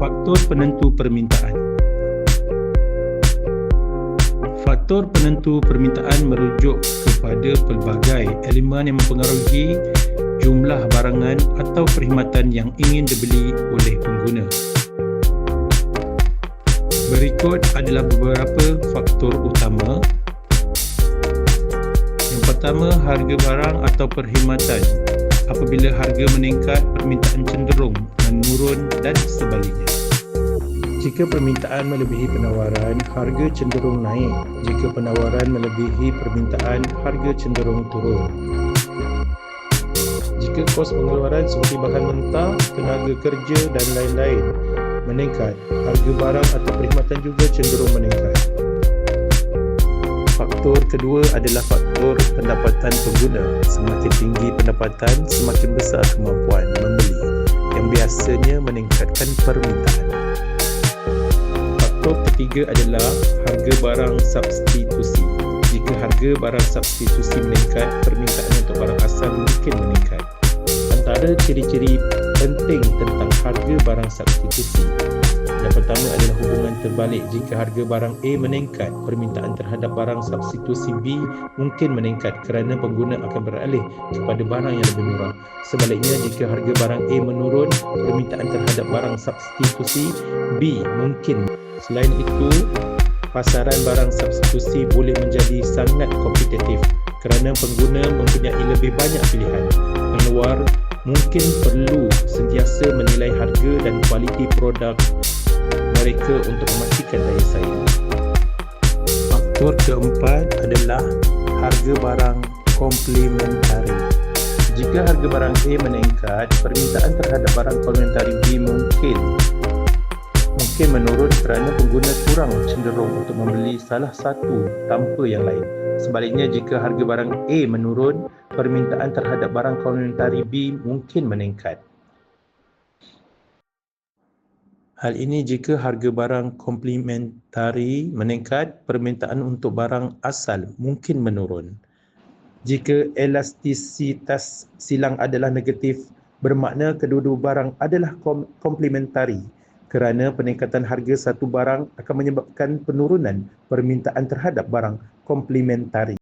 Faktor penentu permintaan Faktor penentu permintaan merujuk kepada pelbagai elemen yang mempengaruhi jumlah barangan atau perkhidmatan yang ingin dibeli oleh pengguna. Berikut adalah beberapa faktor utama. Yang pertama, harga barang atau perkhidmatan. Apabila harga meningkat, permintaan cenderung menurun dan sebaliknya. Jika permintaan melebihi penawaran, harga cenderung naik. Jika penawaran melebihi permintaan, harga cenderung turun. Jika kos pengeluaran seperti bahan mentah, tenaga kerja dan lain-lain meningkat, harga barang atau perkhidmatan juga cenderung meningkat. Faktor kedua adalah faktor pendapatan pengguna. Semakin tinggi pendapatan, semakin besar kemampuan membeli yang biasanya meningkatkan permintaan. Faktor ketiga adalah harga barang substitusi. Jika harga barang substitusi meningkat, permintaan untuk barang asal mungkin meningkat. Antara ciri-ciri penting tentang harga barang substitusi. Yang pertama adalah hubungan terbalik. Jika harga barang A meningkat, permintaan terhadap barang substitusi B mungkin meningkat kerana pengguna akan beralih kepada barang yang lebih murah. Sebaliknya, jika harga barang A menurun, permintaan terhadap barang substitusi B mungkin. Selain itu, pasaran barang substitusi boleh menjadi sangat kompetitif kerana pengguna mempunyai lebih banyak pilihan. Pengeluar mungkin perlu sentiasa menilai harga dan kualiti produk mereka untuk memastikan daya saing. Faktor keempat adalah harga barang komplementari. Jika harga barang A meningkat, permintaan terhadap barang komplementari B mungkin mungkin menurun kerana pengguna kurang cenderung untuk membeli salah satu tanpa yang lain. Sebaliknya, jika harga barang A menurun, permintaan terhadap barang komplementari B mungkin meningkat. Hal ini jika harga barang komplementari meningkat, permintaan untuk barang asal mungkin menurun. Jika elastisitas silang adalah negatif, bermakna kedua-dua barang adalah komplementari kerana peningkatan harga satu barang akan menyebabkan penurunan permintaan terhadap barang komplementari.